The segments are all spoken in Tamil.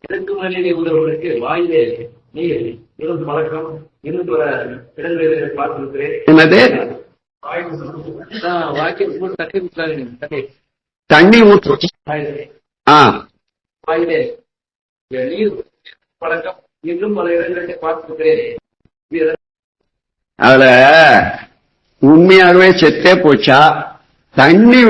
இதற்கு மேலே உள்ளவர்களுக்கு வாயிலே நீர் இருந்து பழக்கம். இருந்து இடங்களில் பார்த்திருக்கிறேன். என்னது? வாக்கியம் விட்டுறாங்க தட்டி தண்ணி ஊற்று வாயிலே. ஆ. வாயிலே. நீர் பழக்கம் இன்னும் பல இடங்களில் பார்த்திருக்கிறேன். அதுல உண்மையாகவே செத்தே போச்சா? தண்ணி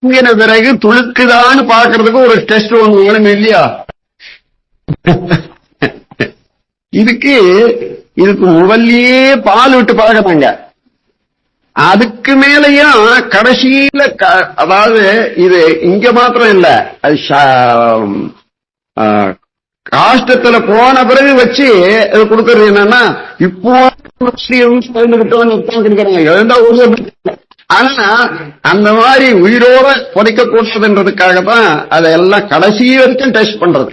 பிறகு துளுக்குதான்னு பாக்குறதுக்கு ஒரு டெஸ்ட் ஒண்ணு வேணும் இல்லையா? இதுக்கு இதுக்கு முதல்லயே பால் விட்டு பழகினாங்க அதுக்கு மேலயும் கடைசியில க- அதாவது இது இங்க மாத்திரம் இல்ல. அது காஷ்டத்துல போன பிறகு வச்சு இது கொடுக்கறது என்னன்னா இப்போ எழுந்தா ஆனா அந்த மாதிரி உயிரோட புதைக்க கூடாதுன்றதுக்காக தான் அதெல்லாம் கடைசி வரைக்கும் டெஸ்ட் பண்றது.